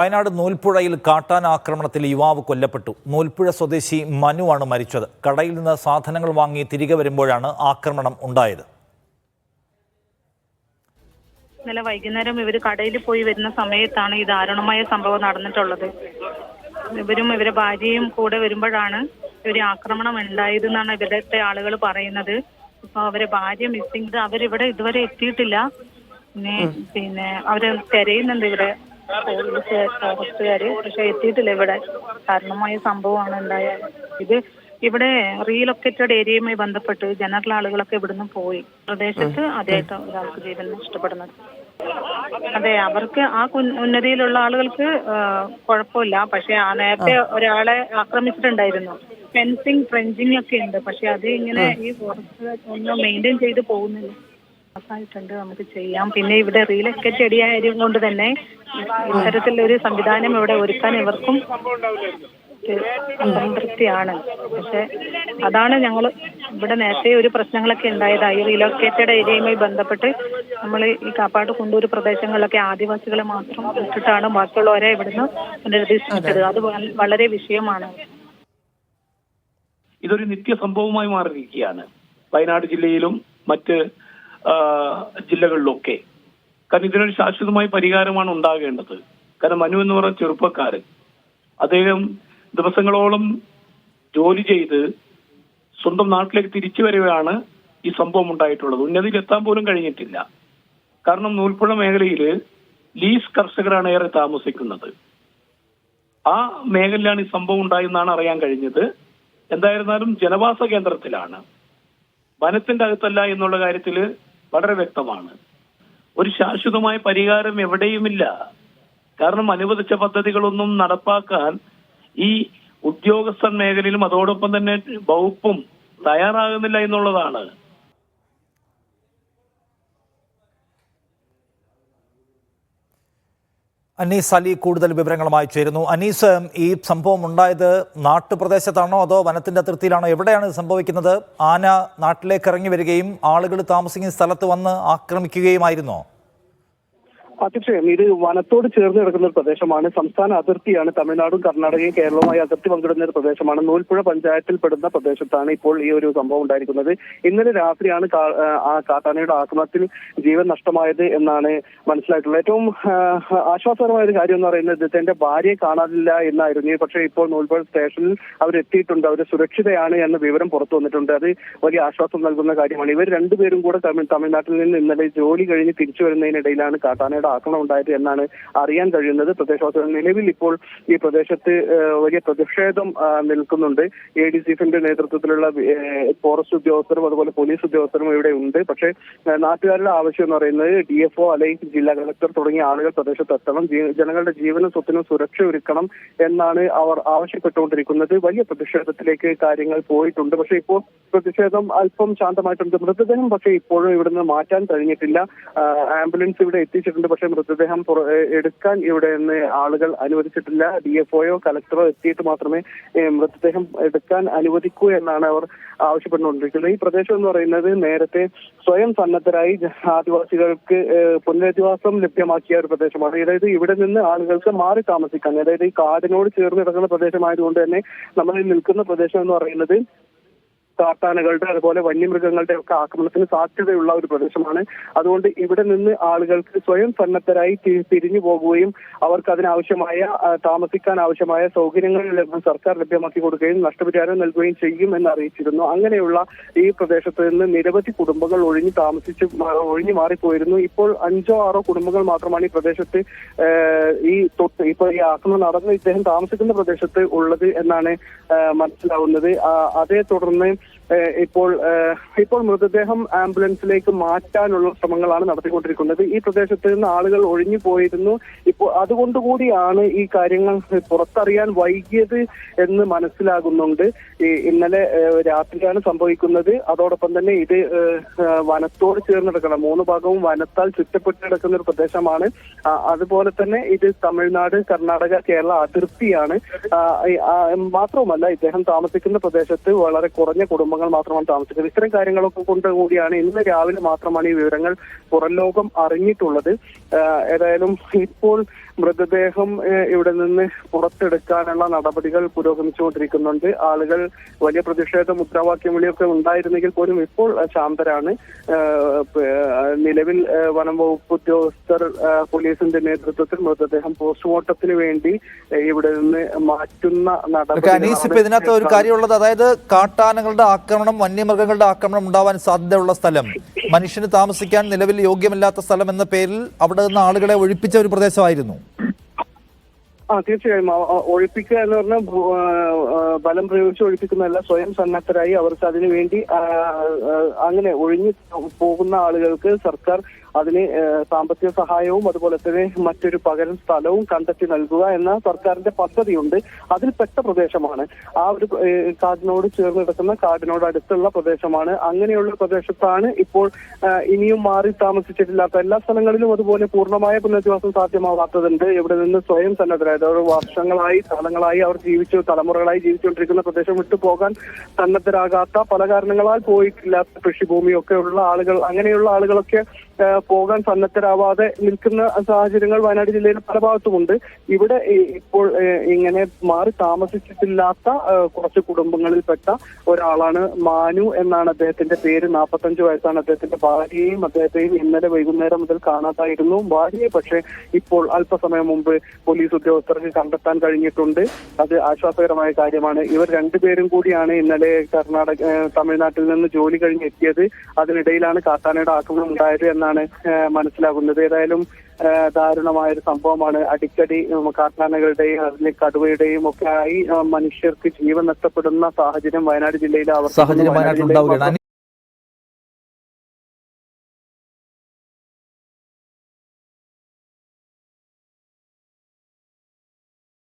വയനാട് നൂൽപ്പുഴയിൽ കാട്ടാൻ ആക്രമണത്തിൽ യുവാവ് കൊല്ലപ്പെട്ടു. നൂൽപ്പുഴ സ്വദേശി മനുവാണ് മരിച്ചത്. കടയിൽ നിന്ന് സാധനങ്ങൾ വാങ്ങി തിരികെ വരുമ്പോഴാണ് ആക്രമണം ഉണ്ടായത്. ഇന്നലെ വൈകുന്നേരം ഇവർ കടയിൽ പോയി വരുന്ന സമയത്താണ് ഈ ദാരുണമായ സംഭവം നടന്നിട്ടുള്ളത്. ഇവരും ഇവരെ ഭാര്യയും കൂടെ വരുമ്പോഴാണ് ഒരു ആക്രമണം ഉണ്ടായത് എന്നാണ് ഇവിടുത്തെ ആളുകൾ പറയുന്നത്. ഇപ്പൊ അവരെ ഭാര്യ മിസ്സിംഗ് അവരിവിടെ ഇതുവരെ എത്തിയിട്ടില്ല. പിന്നെ പിന്നെ അവർ തിരയുന്നുണ്ട് ഇവിടെ പോലീസ് പക്ഷെ എത്തിയിട്ടില്ല ഇവിടെ. കാരണമായ സംഭവമാണ് ഉണ്ടായത് ഇത് ഇവിടെ റീലൊക്കേറ്റഡ് ഏരിയയുമായി ബന്ധപ്പെട്ട് ജനറൽ ആളുകളൊക്കെ ഇവിടുന്ന് പോയി. പ്രദേശത്ത് ആദ്യമായിട്ട് ഒരാൾക്ക് ജീവൻ നഷ്ടപ്പെടുന്നത്. അതെ അവർക്ക് ആ ഉന്നതിയിലുള്ള ആളുകൾക്ക് കുഴപ്പമില്ല. പക്ഷെ ആ നേരത്തെ ഒരാളെ ആക്രമിച്ചിട്ടുണ്ടായിരുന്നു. ഫെൻസിങ് ഫ്രഞ്ചിങ് ഒക്കെ ഉണ്ട്. പക്ഷെ അത് ഇങ്ങനെ ഈ ഫോറസ്റ്റ് ഒന്നും മെയിന്റെയിൻ ചെയ്ത് പോകുന്നില്ല. ആയിട്ടുണ്ട് നമുക്ക് ചെയ്യാം. പിന്നെ ഇവിടെ റീലൊക്കെ ആയത് കൊണ്ട് തന്നെ ഇത്തരത്തിലൊരു സംവിധാനം ഇവിടെ ഒരുക്കാൻ ഇവർക്കും സംതൃപ്തിയാണ് പക്ഷെ അതാണ് ഞങ്ങൾ ഇവിടെ നേരത്തെ ഒരു പ്രശ്നങ്ങളൊക്കെ ഉണ്ടായതായി. റീലൊക്കേറ്റഡ് ഏരിയയുമായി ബന്ധപ്പെട്ട് നമ്മൾ ഈ കാപ്പാട് കുണ്ടൂർ പ്രദേശങ്ങളിലൊക്കെ ആദിവാസികളെ മാത്രം വിട്ടിട്ടാണ് ബാക്കിയുള്ളവരെ ഇവിടുന്ന് പുനരധിഷ്ഠിച്ചത് അത്. വളരെ വിഷയമാണ്. ഇതൊരു നിത്യ സംഭവമായി മാറിയിരിക്കുകയാണ്. വയനാട് ജില്ലയിലും മറ്റ് ജില്ലകളിലൊക്കെ. കാരണം ഇതിനൊരു ശാശ്വതമായ പരിഹാരമാണ് ഉണ്ടാകേണ്ടത്. കാരണം മനു എന്ന് പറഞ്ഞ ചെറുപ്പക്കാരൻ അദ്ദേഹം ദിവസങ്ങളോളം ജോലി ചെയ്ത് സ്വന്തം നാട്ടിലേക്ക് തിരിച്ചു വരികയാണ് ഈ സംഭവം ഉണ്ടായിട്ടുള്ളത്. ഉന്നതിയിൽ എത്താൻ പോലും കഴിഞ്ഞിട്ടില്ല. കാരണം നൂൽപ്പുഴ മേഖലയിൽ ലീസ് കർഷകരാണ് ഏറെ താമസിക്കുന്നത്. ആ മേഖലയിലാണ് ഈ സംഭവം ഉണ്ടായെന്നാണ് അറിയാൻ കഴിഞ്ഞത്. എന്തായിരുന്നാലും ജനവാസ കേന്ദ്രത്തിലാണ്. വനത്തിന്റെ അകത്തല്ല എന്നുള്ള കാര്യത്തിൽ വളരെ വ്യക്തമാണ്. ഒരു ശാശ്വതമായ പരിഹാരം എവിടെയുമില്ല. കാരണം അനുവദിച്ച പദ്ധതികളൊന്നും നടപ്പാക്കാൻ ഈ ഉദ്യോഗസ്ഥ മേഖലയിലും അതോടൊപ്പം തന്നെ വകുപ്പും തയ്യാറാകുന്നില്ല എന്നുള്ളതാണ്. അനീസ് അലി കൂടുതൽ വിവരങ്ങളുമായി ചേരുന്നു. അനീസ് ഈ സംഭവം ഉണ്ടായത് നാട്ടുപ്രദേശത്താണോ അതോ വനത്തിന്റെ അതിർത്തിയിലാണോ? എവിടെയാണ് ഇത് സംഭവിക്കുന്നത്? ആന നാട്ടിലേക്ക് ഇറങ്ങി വരികയും ആളുകൾ താമസിക്കുന്ന സ്ഥലത്ത് വന്ന് ആക്രമിക്കുകയുമായിരുന്നോ? തീർച്ചയായും ഇത് വനത്തോട് ചേർന്ന് കിടക്കുന്ന ഒരു പ്രദേശമാണ്. സംസ്ഥാന അതിർത്തിയാണ് തമിഴ്നാടും കർണാടകയും കേരളവുമായി അതിർത്തി പങ്കിടുന്ന ഒരു പ്രദേശമാണ്. നൂൽപ്പുഴ പഞ്ചായത്തിൽ പെടുന്ന പ്രദേശത്താണ് ഇപ്പോൾ ഈ ഒരു സംഭവം ഉണ്ടായിരിക്കുന്നത്. ഇന്നലെ രാത്രിയാണ് കാട്ടാനയുടെ ആക്രമണത്തിൽ ജീവൻ നഷ്ടമായത് എന്നാണ് മനസ്സിലായിട്ടുള്ളത്. ഏറ്റവും ആശ്വാസകരമായ ഒരു കാര്യം എന്ന് പറയുന്നത് തന്റെ ഭാര്യയെ കാണാനില്ല എന്നായിരുന്നു. പക്ഷേ ഇപ്പോൾ നൂൽപ്പുഴ സ്റ്റേഷനിൽ അവരെത്തിയിട്ടുണ്ട്. അവർ സുരക്ഷിതയാണ് എന്ന വിവരം പുറത്തു വന്നിട്ടുണ്ട്. അത് വലിയ ആശ്വാസം നൽകുന്ന കാര്യമാണ്. ഇവർ രണ്ടുപേരും കൂടെ തമിഴ് തമിഴ്നാട്ടിൽ നിന്ന് ഇന്നലെ ജോലി കഴിഞ്ഞ് തിരിച്ചു വരുന്നതിനിടയിലാണ് കാട്ടാനയുടെ ആക്രമണം ഉണ്ടായത് എന്നാണ് അറിയാൻ കഴിയുന്നത്. പ്രദേശവാസികൾ നിലവിൽ ഇപ്പോൾ ഈ പ്രദേശത്ത് വലിയ പ്രതിഷേധം നിൽക്കുന്നുണ്ട്. എ ഡി സിഫിന്റെ നേതൃത്വത്തിലുള്ള ഫോറസ്റ്റ് ഉദ്യോഗസ്ഥരും അതുപോലെ പോലീസ് ഉദ്യോഗസ്ഥരും ഇവിടെ ഉണ്ട്. പക്ഷേ നാട്ടുകാരുടെ ആവശ്യം എന്ന് പറയുന്നത് ഡി എഫ് ഒ അല്ലെങ്കിൽ ജില്ലാ കളക്ടർ തുടങ്ങിയ ആളുകൾ പ്രദേശത്ത് എത്തണം. ജനങ്ങളുടെ ജീവനും സ്വത്തിനും സുരക്ഷ ഒരുക്കണം എന്നാണ് അവർ ആവശ്യപ്പെട്ടുകൊണ്ടിരിക്കുന്നത്. വലിയ പ്രതിഷേധത്തിലേക്ക് കാര്യങ്ങൾ പോയിട്ടുണ്ട്. പക്ഷേ ഇപ്പോൾ പ്രതിഷേധം അല്പം ശാന്തമായിട്ടുണ്ട്. മൃതദേഹം പക്ഷേ ഇപ്പോഴും ഇവിടുന്ന് മാറ്റാൻ കഴിഞ്ഞിട്ടില്ല. ആംബുലൻസ് ഇവിടെ എത്തിച്ചിട്ടുണ്ട്. പക്ഷേ മൃതദേഹം എടുക്കാൻ ഇവിടെ നിന്ന് ആളുകൾ അനുവദിച്ചിട്ടില്ല. ഡി എഫ് ഒയോ കലക്ടറോ എത്തിയിട്ട് മാത്രമേ മൃതദേഹം എടുക്കാൻ അനുവദിക്കൂ എന്നാണ് അവർ ആവശ്യപ്പെട്ടുകൊണ്ടിരിക്കുന്നത്. ഈ പ്രദേശം എന്ന് പറയുന്നത് നേരത്തെ സ്വയം സന്നദ്ധരായി ആദിവാസികൾക്ക് പുനരധിവാസം ലഭ്യമാക്കിയ ഒരു പ്രദേശമാണ്. അതായത് ഇവിടെ നിന്ന് ആളുകൾക്ക് മാറി താമസിക്കാൻ അതായത് ഈ കാടിനോട് ചേർന്ന് കിടക്കുന്ന പ്രദേശമായതുകൊണ്ട് തന്നെ നമ്മൾ നിൽക്കുന്ന പ്രദേശം എന്ന് പറയുന്നത് കാട്ടാനകളുടെ അതുപോലെ വന്യമൃഗങ്ങളുടെ ഒക്കെ ആക്രമണത്തിന് സാധ്യതയുള്ള ഒരു പ്രദേശമാണ്. അതുകൊണ്ട് ഇവിടെ നിന്ന് ആളുകൾക്ക് സ്വയം സന്നദ്ധരായി തിരിഞ്ഞു പോകുകയും അവർക്ക് അതിനാവശ്യമായ താമസിക്കാൻ ആവശ്യമായ സൗകര്യങ്ങൾ സർക്കാർ ലഭ്യമാക്കി കൊടുക്കുകയും നഷ്ടപരിഹാരം നൽകുകയും ചെയ്യും എന്ന് അറിയിച്ചിരുന്നു. അങ്ങനെയുള്ള ഈ പ്രദേശത്ത് നിന്ന് നിരവധി കുടുംബങ്ങൾ ഒഴിഞ്ഞു താമസിച്ച് ഒഴിഞ്ഞു മാറിപ്പോയിരുന്നു. ഇപ്പോൾ അഞ്ചോ ആറോ കുടുംബങ്ങൾ മാത്രമാണ് ഈ പ്രദേശത്ത് ഈ തൊട്ട് ഇപ്പൊ ഈ ആക്രമണം നടന്ന് ഇദ്ദേഹം താമസിക്കുന്ന പ്രദേശത്ത് ഉള്ളത് എന്നാണ് മനസ്സിലാവുന്നത്. അതേ തുടർന്ന് ഇപ്പോൾ ഇപ്പോൾ മൃതദേഹം ആംബുലൻസിലേക്ക് മാറ്റാനുള്ള ശ്രമങ്ങളാണ് നടത്തിക്കൊണ്ടിരിക്കുന്നത്. ഈ പ്രദേശത്ത് നിന്ന് ആളുകൾ ഒഴിഞ്ഞു പോയിരുന്നു. ഇപ്പോൾ അതുകൊണ്ടുകൂടിയാണ് ഈ കാര്യങ്ങൾ പുറത്തറിയാൻ വൈകിയത് എന്ന് മനസ്സിലാകുന്നുണ്ട്. ഇന്നലെ രാത്രിയാണ് സംഭവിക്കുന്നത്. അതോടൊപ്പം തന്നെ ഇത് വനത്തോട് ചേർന്ന് കിടക്കണം മൂന്ന് ഭാഗവും വനത്താൽ ചുറ്റപ്പെട്ട് കിടക്കുന്ന ഒരു പ്രദേശമാണ്. അതുപോലെ തന്നെ ഇത് തമിഴ്നാട് കർണാടക കേരള അതിർത്തിയാണ്. മാത്രവുമല്ല ഇദ്ദേഹം താമസിക്കുന്ന പ്രദേശത്ത് വളരെ കുറഞ്ഞ കുടുംബങ്ങൾ മാത്രമാണ് താമസിക്കുന്നത്. ഇത്തരം കാര്യങ്ങളൊക്കെ കൊണ്ട് കൂടിയാണ് ഇന്ന് രാവിലെ മാത്രമാണ് ഈ വിവരങ്ങൾ പുറം ലോകം അറിഞ്ഞിട്ടുള്ളത്. ഏതായാലും ഇപ്പോൾ മൃതദേഹം ഇവിടെ നിന്ന് പുറത്തെടുക്കാനുള്ള നടപടികൾ പുരോഗമിച്ചുകൊണ്ടിരിക്കുന്നുണ്ട്. ആളുകൾ വലിയ പ്രതിഷേധ മുദ്രാവാക്യം വിളിയൊക്കെ ഉണ്ടായിരുന്നെങ്കിൽ പോലും ഇപ്പോൾ ശാന്തരാണ്. നിലവിൽ വനം വകുപ്പ് ഉദ്യോഗസ്ഥർ പോലീസിന്റെ നേതൃത്വത്തിൽ മൃതദേഹം പോസ്റ്റ്മോർട്ടത്തിന് വേണ്ടി ഇവിടെ നിന്ന് മാറ്റുന്ന നടപടി ഇതിനകത്ത് ഒരു കാര്യമുള്ളത്. അതായത് കാട്ടാനകളുടെ ആക്രമണം വന്യമൃഗങ്ങളുടെ ആക്രമണം ഉണ്ടാവാൻ സാധ്യതയുള്ള സ്ഥലം. മനുഷ്യന് താമസിക്കാൻ നിലവിൽ യോഗ്യമല്ലാത്ത സ്ഥലം എന്ന പേരിൽ അവിടെ നിന്ന് ആളുകളെ ഒഴിപ്പിച്ച ഒരു പ്രദേശമായിരുന്നു. ആ തീർച്ചയായും. ഒഴിപ്പിക്കുക എന്ന് പറഞ്ഞാൽ ബലം പ്രയോഗിച്ച് ഒഴിപ്പിക്കുന്നതല്ല സ്വയം സന്നദ്ധരായി അവർക്ക് അതിനു വേണ്ടി ആ, ആ, അങ്ങനെ ഒഴിഞ്ഞു പോകുന്ന ആളുകൾക്ക് സർക്കാർ അതിന് സാമ്പത്തിക സഹായവും അതുപോലെ തന്നെ മറ്റൊരു പകരം സ്ഥലവും കണ്ടെത്തി നൽകുക എന്ന സർക്കാരിന്റെ പദ്ധതിയുണ്ട്. അതിൽപ്പെട്ട പ്രദേശമാണ്. ആ ഒരു കാടിനോട് ചേർന്ന് കിടക്കുന്ന കാടിനോട് അടുത്തുള്ള പ്രദേശമാണ്. അങ്ങനെയുള്ള പ്രദേശത്താണ് ഇപ്പോൾ ഇനിയും മാറി താമസിച്ചിട്ടില്ലാത്ത എല്ലാ സ്ഥലങ്ങളിലും അതുപോലെ പൂർണമായ പുനരധിവാസം സാധ്യമാവാത്തതുണ്ട്. ഇവിടെ നിന്ന് സ്വയം സന്നദ്ധരായത് അവർ വർഷങ്ങളായി കാലങ്ങളായി അവർ ജീവിച്ചു തലമുറകളായി ജീവിച്ചുകൊണ്ടിരിക്കുന്ന പ്രദേശം വിട്ടു പോകാൻ സന്നദ്ധരാകാത്ത പല കാരണങ്ങളാൽ പോയിട്ടില്ലാത്ത കൃഷിഭൂമിയൊക്കെ ഉള്ള ആളുകൾ അങ്ങനെയുള്ള ആളുകളൊക്കെ പോകാൻ സന്നദ്ധരാവാതെ നിൽക്കുന്ന സാഹചര്യങ്ങൾ വയനാട് ജില്ലയിൽ പല ഭാഗത്തുമുണ്ട്. ഇവിടെ ഇപ്പോൾ ഇങ്ങനെ മാറി താമസിച്ചിട്ടില്ലാത്ത കുറച്ച് കുടുംബങ്ങളിൽപ്പെട്ട ഒരാളാണ് മാനു എന്നാണ് അദ്ദേഹത്തിന്റെ പേര്. നാൽപ്പത്തഞ്ച് വയസ്സാണ് അദ്ദേഹത്തിന്റെ ഭാര്യയും അദ്ദേഹത്തെയും ഇന്നലെ വൈകുന്നേരം മുതൽ കാണാതായിരുന്നു ഭാര്യയെ. പക്ഷേ ഇപ്പോൾ അല്പസമയം മുമ്പ് പോലീസ് ഉദ്യോഗസ്ഥർക്ക് കണ്ടെത്താൻ കഴിഞ്ഞിട്ടുണ്ട്. അത് ആശ്വാസകരമായ കാര്യമാണ്. ഇവർ രണ്ടുപേരും കൂടിയാണ് ഇന്നലെ കർണാടക തമിഴ്നാട്ടിൽ നിന്ന് ജോലി കഴിഞ്ഞ് എത്തിയത്. അതിനിടയിലാണ് കാട്ടാനയുടെ ആക്രമണം ഉണ്ടായത് എന്നാണ് ഏ, മനസ്സിലാകുന്നത്. ഏതായാലും ദാരുണമായ ഒരു സംഭവമാണ്. അടിക്കടി കാട്ടാനകളുടെയും അതിലെ കടുവയുടെയും ഒക്കെ ആയി മനുഷ്യർക്ക് ജീവൻ നഷ്ടപ്പെടുന്ന സാഹചര്യം വയനാട് ജില്ലയിൽ ഉണ്ടാവുകയാണ്